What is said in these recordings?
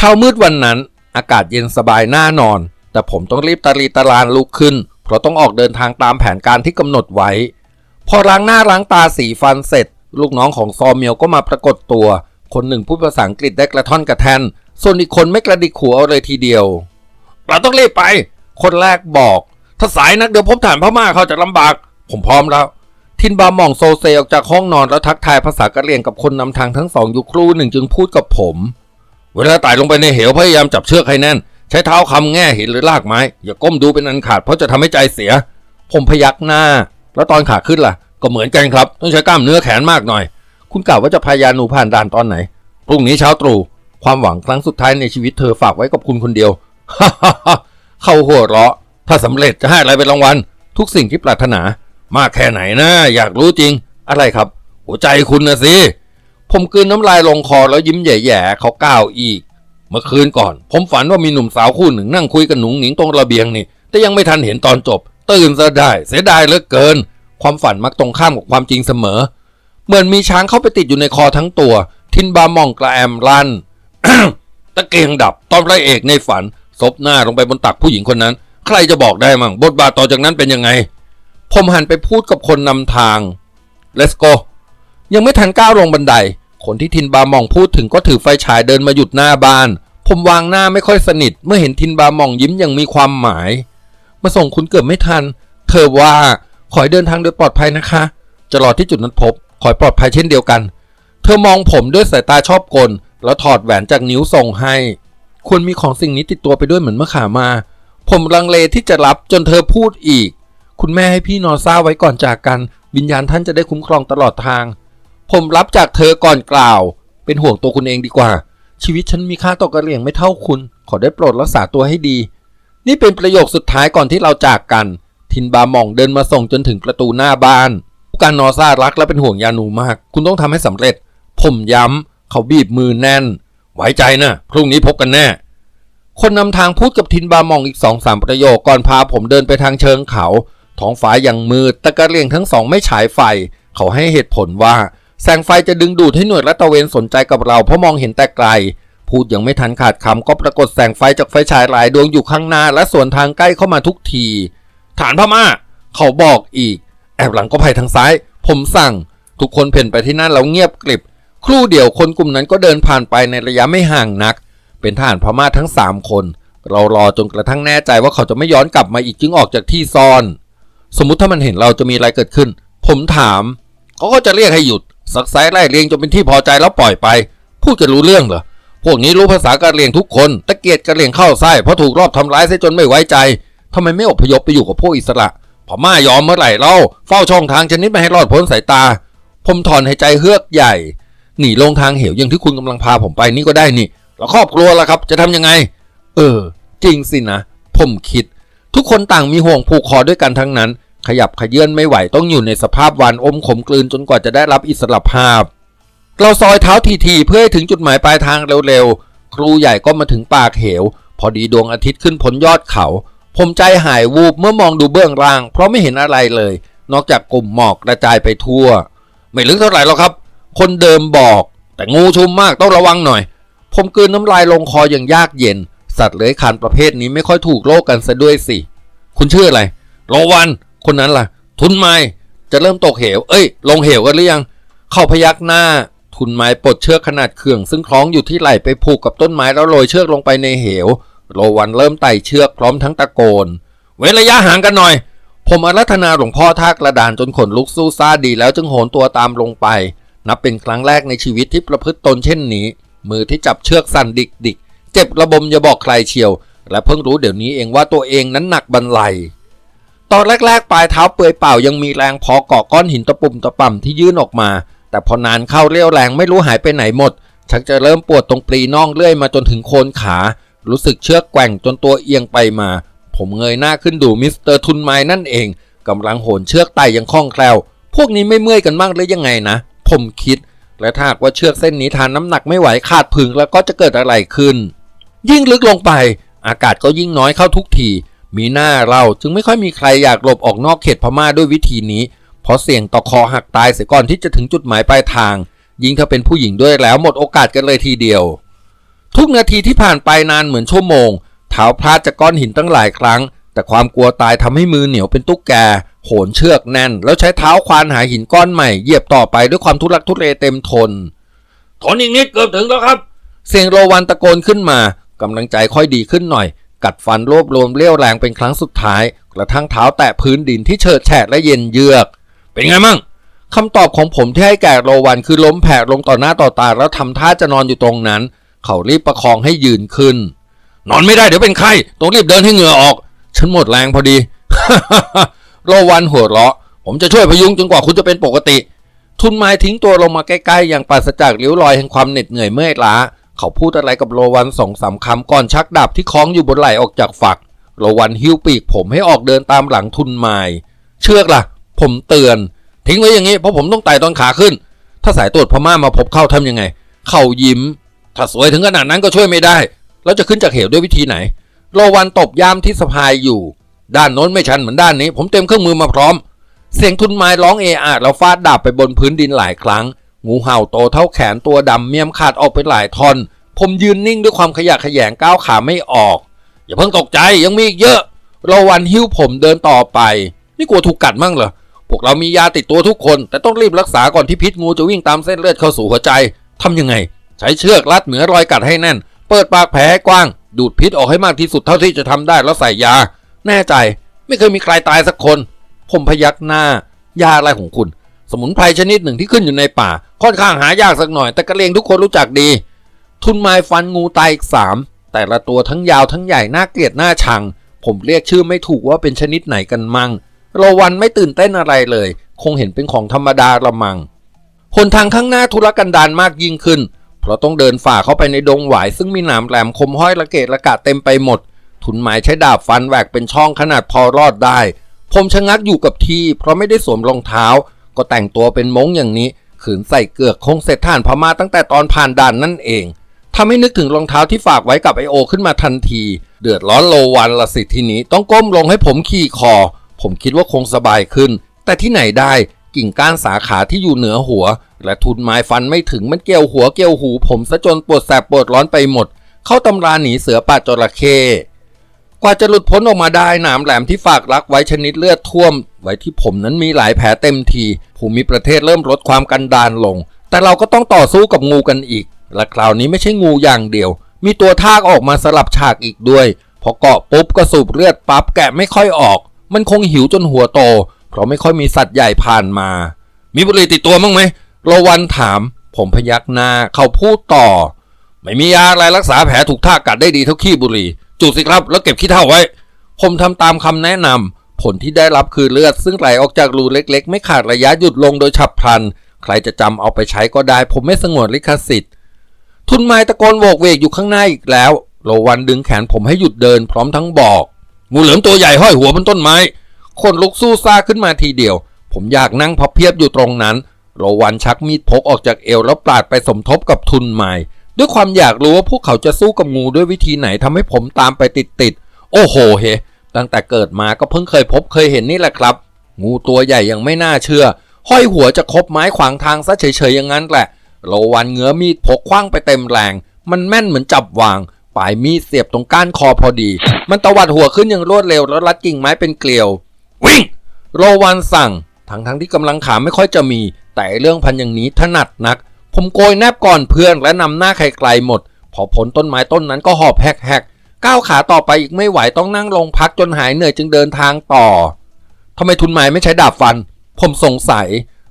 เช้ามืดวันนั้น อากาศเย็นสบายน่านอน แต่ผมต้องรีบตะลีตะลานลุกขึ้น เพราะต้องออกเดินทางตามแผนการที่กำหนดไว้ พอล้างหน้าล้างตาสีฟันเสร็จ ลูกน้องของซอเมียวก็มาปรากฏตัว คนหนึ่งพูดภาษาอังกฤษได้กระท่อนกระแทน ส่วนอีกคนไม่กระดิกหัวเอาเลยทีเดียว เราต้องรีบไป คนแรกบอก ถ้าสายนักเดี๋ยวพบฐานพม่าเขาจะลำบาก ผมพร้อมแล้ว ทินบาหม่องโซเซออกจากห้องนอนแล้วทักทายภาษากะเหรี่ยงกับคนนำทางทั้งสองอยู่ครู่หนึ่งจึงพูดกับผม เวลาไต่ลงไปในเหวพยายามจับเชือกให้แน่น ใช้เท้าคำแง่หินหรือลากไม้ อย่าก้มดูเป็นอันขาดเพราะจะทำให้ใจเสีย ผมพยักหน้า แล้วตอนขาขึ้นล่ะ ก็เหมือนกันครับ ต้องใช้กล้ามเนื้อแขนมากหน่อย คุณกล่าวว่าจะพายานูผ่านด่านตอนไหนพรุ่งนี้เช้าตรู่ความหวังครั้งสุดท้ายในชีวิตเธอฝากไว้กับคุณคนเดียวฮ่าฮ่าฮ่าเข้าหัวเราะ ถ้าสำเร็จจะให้อะไรเป็นรางวัลทุกสิ่งที่ปรารถนา มากแค่ไหนนะอยากรู้จริง อะไรครับ หัวใจคุณนะสิ ผมกืนน้ำลายลงคอแล้วยิ้มแย่ๆเขาก้าวอีก เมื่อคืนก่อน ผมฝันว่ามีหนุ่มสาวคู่หนึ่งนั่งคุยกันหนุ่งหนิงตรงระเบียงนี่ แต่ยังไม่ทันเห็นตอนจบ ตื่นซะได้เสียดายเหลือเกิน ความฝันมักตรงข้ามกับความจริงเสมอ เหมือนมีช้างเข้าไปติดอยู่ในคอทั้งตัว ทินบามองกระแอมลั่นตะเกียงดับตอนพระเอกในฝันซบหน้าลงไปบนตักผู้หญิงคนนั้น ใครจะบอกได้มั่งบทบาทต่อจากนั้นเป็นยังไง ผมหันไปพูดกับคนนำทาง let's go ยังไม่ทันก้าวลงบันได คนที่ทินบามองพูดถึงก็ถือไฟฉายเดินมาหยุดหน้าบ้าน ผมวางหน้าไม่ค่อยสนิท เมื่อเห็นทินบามองยิ้มอย่างมีความหมาย มาส่งคุณเกือบไม่ทัน เธอว่าขอให้เดินทางโดยปลอดภัยนะคะ จะรอที่จุดนัดพบ ขอให้ปลอดภัยเช่นเดียวกัน เธอมองผมด้วยสายตาชอบกล แล้วถอดแหวนจากนิ้วส่งให้ ควรมีของสิ่งนี้ติดตัวไปด้วยเหมือนเมื่อขามา ผมลังเลที่จะรับจนเธอพูดอีก คุณแม่ให้พี่นอนเศร้าไว้ก่อนจากกัน วิญญาณท่านจะได้คุ้มครองตลอดทาง ผมรับจากเธอก่อนกล่าว เป็นห่วงตัวคุณเองดีกว่า ชีวิตฉันมีค่าต่อกระเหลี่ยงไม่เท่าคุณ ขอได้โปรดรักษาตัวให้ดี นี่เป็นประโยคสุดท้ายก่อนที่เราจากกัน ทินบาหม่องเดินมาส่งจนถึงประตูหน้าบ้านผู้การนอซ่ารักและเป็นห่วงยานูมาก คุณต้องทำให้สำเร็จ ผมย้ำเขาบีบมือแน่น ไว้ใจนะพรุ่งนี้พบกันแน่ คนนำทางพูดกับทินบาหมองอีกสองสามประโยคก่อนพาผมเดินไปทางเชิงเขาท้องฟ้ายังมืดตะกะเรียงทั้งสองไม่ฉายไฟ เขาให้เหตุผลว่า แสงไฟจะดึงดูดให้หน่วยรัตะเวนสนใจกับเราเพราะมองเห็นแต่ไกล พูดยังไม่ทันขาดคำก็ปรากฏแสงไฟจากไฟฉายหลายดวงอยู่ข้างหน้า และสวนทางใกล้เข้ามาทุกที ฐานพม่า เขาบอกอีก แอบหลังก็ภัยทางซ้าย ผมสั่ง ทุกคนเพ่นไปที่นั่นแล้วเงียบกริบ ครู่เดียวคนกลุ่มนั้นก็เดินผ่านไปในระยะไม่ห่างนัก เป็นทหารพม่าทั้งสามคน เรารอจนกระทั่งแน่ใจว่าเขาจะไม่ย้อนกลับมาอีกจึงออกจากที่ซ่อน สมมุติถ้ามันเห็นเราจะมีอะไรเกิดขึ้น ผมถามเขาก็จะเรียกให้หยุด สักไซไล่เรียงจนเป็นที่พอใจแล้วปล่อยไปพูดกันรู้เรื่องเหรอพวกนี้รู้ภาษากะเหรียงทุกคนตะเกียดกะเหรียงเข้าไส้เพราะถูกรอบทำร้ายเสียจนไม่ไว้ใจทำไมไม่อพยพไปอยู่กับพวกอิสระพม่ายอมเมื่อไหร่เล่าเฝ้าช่องทางชนิดไม่ให้รอดพ้นสายตา ผมถอนหายใจเฮือกใหญ่ หนีลงทางเหวอย่างที่คุณกำลังพาผมไปนี่ก็ได้นี่ แล้วครอบครัวล่ะครับ จะทำยังไง เออ จริงสินะ ผมคิด ทุกคนต่างมีห่วงผูกคอด้วยกันทั้งนั้น ขยับขยื่นไม่ไหวต้องอยู่ในสภาพวานอมขมกลืนจนกว่าจะได้รับอิสรภาพ เราซอยเท้าทีๆเพื่อให้ถึงจุดหมายปลายทางเร็วๆ ครูใหญ่ก็มาถึงปากเหว พอดีดวงอาทิตย์ขึ้นพ้นยอดเขา ผมใจหายวูบเมื่อมองดูเบื้องล่าง เพราะไม่เห็นอะไรเลย นอกจากกลุ่มหมอกกระจายไปทั่ว ไม่ลึกเท่าไหร่หรอกครับ คนเดิมบอก แต่งูชุมมากต้องระวังหน่อย ผมกลืนน้ำลายลงคออย่างยากเย็น สัตว์เลื้อยคลานประเภทนี้ไม่ค่อยถูกโลกกันซะด้วยสิ คุณชื่ออะไร โลวัน คนนั้นล่ะ ทุนไม้จะเริ่มตกเหว เอ้ย ลงเหวกันหรือยัง เข้าพยักหน้า ทุนไม้ปลดเชือกขนาดเขื่อง ซึ่งคล้องอยู่ที่ไหล่ไปผูกกับต้นไม้แล้วโรยเชือกลงไปในเหว โลวันเริ่มไต่เชือกพร้อมทั้งตะโกน เว้นระยะห่างกันหน่อย ผมอารัธนาหลวงพ่อทากระดานจนขนลุกสู้ซาดีแล้วจึงโหนตัวตามลงไป นับเป็นครั้งแรกในชีวิตที่ประพฤติตนเช่นนี้ มือที่จับเชือกสั่นดิกดิกๆเจ็บระบมอย่าบอกใครเชียว และเพิ่งรู้เดี๋ยวนี้เองว่าตัวเองนั้นหนักบันไล ตอนแรกๆ ปลายเท้าเปื่อยเปล่ายังมีแรงพอเกาะก้อนหินตะปุ่มตะป่ำที่ยื่นออกมา แต่พอนานเข้าเรี่ยวแรงไม่รู้หายไปไหนหมด ชักจะเริ่มปวดตรงปลีน่องเลื่อยมาจนถึงโคนขา รู้สึกเชือกแกว่งจนตัวเอียงไปมา ผมเงยหน้าขึ้นดูมิสเตอร์ทุนไม้นั่นเองกำลังโหนเชือกไต่ย่างคล่องแคล่ว พวกนี้ไม่เมื่อยกันบ้างหรือยังไงนะ ผมคิด และถ้าหากว่าเชือกเส้นนี้ทานน้ำหนักไม่ไหวขาดผึงแล้วก็จะเกิดอะไรขึ้น ยิ่งลึกลงไป อากาศก็ยิ่งน้อยเข้าทุกที มีหน้าเราจึงไม่ค่อยมีใครอยากหลบออกนอกเขตพม่าด้วยวิธีนี้ เพราะเสี่ยงต่อคอหักตายเสียก่อนที่จะถึงจุดหมายปลายทาง ยิ่งถ้าเป็นผู้หญิงด้วยแล้วหมดโอกาสกันเลยทีเดียว ทุกนาทีที่ผ่านไปนานเหมือนชั่วโมงเท้าพลาดจากก้อนหินตั้งหลายครั้ง แต่ความกลัวตายทำให้มือเหนียวเป็นตุ๊กแก โหนเชือกแน่น แล้วใช้เท้าควานหาหินก้อนใหม่เหยียบต่อไปด้วยความทุรักทุเลเต็มทนทนอีกนิดเกือบถึงแล้วครับ เสียงโรวันตะโกนขึ้นมากำลังใจค่อยดีขึ้นหน่อย กัดฟันรวบรวมเรี่ยวแรงเป็นครั้งสุดท้าย กระทั่งเท้าแตะพื้นดินที่เฉิดแฉะและเย็นเยือก เป็นไงมั่งคำตอบของผมที่ให้แก่โรวันคือล้มแผ่ลงต่อหน้าต่อตาแล้วทำท่าจะนอนอยู่ตรงนั้น เขารีบประคองให้ยืนขึ้น นอนไม่ได้เดี๋ยวเป็นไข้ต้องรีบเดินให้เหงื่อออก ฉันหมดแรงพอดีโรวันหัวเราะ ผมจะช่วยพยุงจนกว่าคุณจะเป็นปกติ ทุนไม้ทิ้งตัวลงมาใกล้ๆอย่างปราศจากริ้วรอยแห่งความเหน็ดเหนื่อยเมื่อยล้า เขาพูดอะไรกับโรวันสองสามคำก่อนชักดาบที่คล้องอยู่บนไหล่ออกจากฝักโรวันหิ้วปีกผมให้ออกเดินตามหลังทุนไม้เชือกล่ะ ผมเตือน ทิ้งไว้อย่างนี้เพราะผมต้องไต่ตอนขาขึ้น ถ้าสายตรวจพม่ามาพบเข้าทำยังไง เขายิ้ม ถ้าสวยถึงขนาดนั้นก็ช่วยไม่ได้แล้วจะขึ้นจากเหวด้วยวิธีไหนโรวันตบย่ามที่สะพายอยู่ ด้านโน้นไม่ชันเหมือนด้านนี้ ผมเต็มเครื่องมือมาพร้อม เสียงทุนไม้ร้องเอะอะแล้วฟาดดาบไปบนพื้นดินหลายครั้ง งูเห่าโตเท่าแขนตัวดำเมียมขาดออกเป็นหลายทอน ผมยืนนิ่งด้วยความขยะแขยงก้าวขาไม่ออก อย่าเพิ่งตกใจยังมีอีกเยอะโราวันหิ้วผมเดินต่อไปนี่กลัวถูกกัดมั่งเหรอพวกเรามียาติดตัวทุกคน แต่ต้องรีบรักษาก่อนที่พิษงูจะวิ่งตามเส้นเลือดเข้าสู่หัวใจทำยังไง ใช้เชือกรัดเหมือรอยกัดให้แน่น เปิดปากแผลให้กว้าง ดูดพิษออกให้มากที่สุดเท่าที่จะทำได้แล้วใส่ยา แน่ใจ ไม่เคยมีใครตายสักคน ผมพยักหน้ายาอะไรของคุณ สมุนไพรชนิดหนึ่งที่ขึ้นอยู่ในป่า ค่อนข้างหายากสักหน่อย แต่กระเลงทุกคนรู้จักดี ทุนไม้ฟันงูตายอีกสามแต่ละตัวทั้งยาวทั้งใหญ่น่าเกลียดน่าชัง ผมเรียกชื่อไม่ถูกว่าเป็นชนิดไหนกันมั่งโรวันไม่ตื่นเต้นอะไรเลย คงเห็นเป็นของธรรมดาละมังหนทางข้างหน้าทุรกันดารมากยิ่งขึ้น เพราะต้องเดินฝ่าเข้าไปในดงหวาย ซึ่งมีหนามแหลมคมห้อยระเกะระกะเต็มไปหมด ทุนไม้ใช้ดาบฟันแหวกเป็นช่องขนาดพอรอดได้ ผมชะงักอยู่กับที่ เพราะไม่ได้สวมรองเท้า ก็แต่งตัวเป็นมงอย่างนี้ ขืนใส่เกือกคงเสร็จท่านพม่าตั้งแต่ตอนผ่านด่านนั่นเองทำให้นึกถึงรองเท้าที่ฝากไว้กับไอโอขึ้นมาทันที เดือดร้อนโลวันละสิทีนี้ต้องก้มลงให้ผมขี่คอ ผมคิดว่าคงสบายขึ้น แต่ที่ไหนได้กิ่งก้านสาขาที่อยู่เหนือหัว และทุนไม้ฟันไม่ถึงมันเกี่ยวหัวเกี่ยวหู ผมซะจนปวดแสบปวดร้อนไปหมด เข้าตำราหนีเสือป่าจระเข้ กว่าจะหลุดพ้นออกมาได้หนามแหลมที่ฝากรักไว้ชนิดเลือดท่วม ไว้ที่ผมนั้นมีหลายแผลเต็มที ภูมิประเทศเริ่มลดความกันดานลง แต่เราก็ต้องต่อสู้กับงูกันอีก และคราวนี้ไม่ใช่งูอย่างเดียว มีตัวทากออกมาสลับฉากอีกด้วย พอเกาะปุ๊บก็สูบเลือดปั๊บแกะไม่ค่อยออก มันคงหิวจนหัวโต เพราะไม่ค่อยมีสัตว์ใหญ่ผ่านมา มีบุหรี่ติดตัวมั้งไหมโรวันถาม ผมพยักหน้าเขาพูดต่อ ไม่มียาอะไรรักษาแผลถูกทากกัดได้ดีเท่าขี้บุหรี่ จุดสิครับ แล้วเก็บขี้เถ้าไว้ ผมทำตามคำแนะนำผลที่ได้รับคือเลือด ซึ่งไหลออกจากรูเล็กๆ ไม่ขาดระยะหยุดลงโดยฉับพลัน ใครจะจำเอาไปใช้ก็ได้ ผมไม่สงวนลิขสิทธิ์ ทุนไม้ตะโกนโวกเวกอยู่ข้างหน้าอีกแล้วโรวันดึงแขนผมให้หยุดเดินพร้อมทั้งบอกงูเหลือมตัวใหญ่ห้อยหัวบนต้นไม้ คนลุกสู้ซาขึ้นมาทีเดียว ผมอยากนั่งพับเพียบอยู่ตรงนั้นโรวันชักมีดพกออกจากเอวแล้วปาดไปสมทบกับทุนไม้ ด้วยความอยากรู้ว่าพวกเขาจะสู้กับงูด้วยวิธีไหนทำให้ผมตามไปติดๆ โอ้โหเฮ ตั้งแต่เกิดมาก็เพิ่งเคยพบเคยเห็นนี่แหละครับ งูตัวใหญ่ยังไม่น่าเชื่อ ห้อยหัวจะคบไม้ขวางทางซะเฉยๆอย่างนั้นแหละโรวันเงื้อมีดพกคว้างไปเต็มแรง มันแม่นเหมือนจับวาง ปลายมีดเสียบตรงก้านคอพอดี มันตวัดหัวขึ้นอย่างรวดเร็วแล้วรัดกิ่งไม้เป็นเกลียว วิ่งโรวันสั่ง ทั้งๆที่กำลังขาไม่ค่อยจะมี แต่เรื่องพันอย่างนี้ถนัดนัก ผมโกยแนบก่อนเพื่อนและนำหน้าไกลๆหมด พอพ้นต้นไม้ต้นนั้นก็หอบแฮกๆก้าวขาต่อไปอีกไม่ไหวต้องนั่งลงพักจนหายเหนื่อยจึงเดินทางต่อทำไมทุนไม้ไม่ใช้ดาบฟัน ผมสงสัย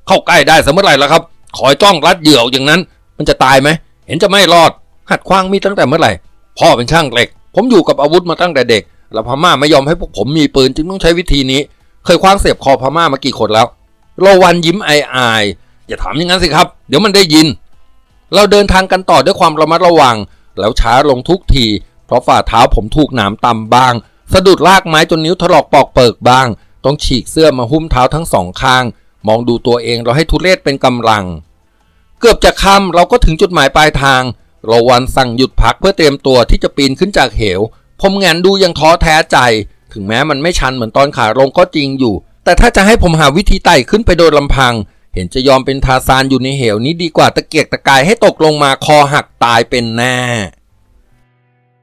เข้าใกล้ได้สมมติไรแล้วครับคอยจ้องรัดเหยื่ออย่างนั้น มันจะตายไหมเห็นจะไม่รอด หัดคว้างมีดตั้งแต่เมื่อไหร่ พ่อเป็นช่างเหล็ก ผมอยู่กับอาวุธมาตั้งแต่เด็กแล้วพม่าไม่ยอมให้พวกผมมีปืนจึงต้องใช้วิธีนี้ เคยคว้างเสียบคอพม่ามากี่คนแล้วโรวันยิ้มอาย อย่าถามอย่างนั้นสิครับ เดี๋ยวมันได้ยิน เราเดินทางกันต่อด้วยความระมัดระวัง แล้วช้าลงทุกที เพราะฝ่าเท้าผมถูกหนามตำบ้าง สะดุดลากไม้จนนิ้วถลอกปอกเปิกบ้าง ต้องฉีกเสื้อมาหุ้มเท้าทั้งสองข้าง มองดูตัวเองเราให้ทุเรศเป็นกำลัง เกือบจะค่ำเราก็ถึงจุดหมายปลายทางโราวันสั่งหยุดพักเพื่อเตรียมตัวที่จะปีนขึ้นจากเหว ผมแงนดูยังท้อแท้ใจ ถึงแม้มันไม่ชันเหมือนตอนขาลงก็จริงอยู่ แต่ถ้าจะให้ผมหาวิธีไต่ขึ้นไปโดยลำพัง เห็นจะยอมเป็นทาซานอยู่ในเหวนี้ดีกว่าตะเกียกตะกายให้ตกลงมาคอหักตายเป็นแน่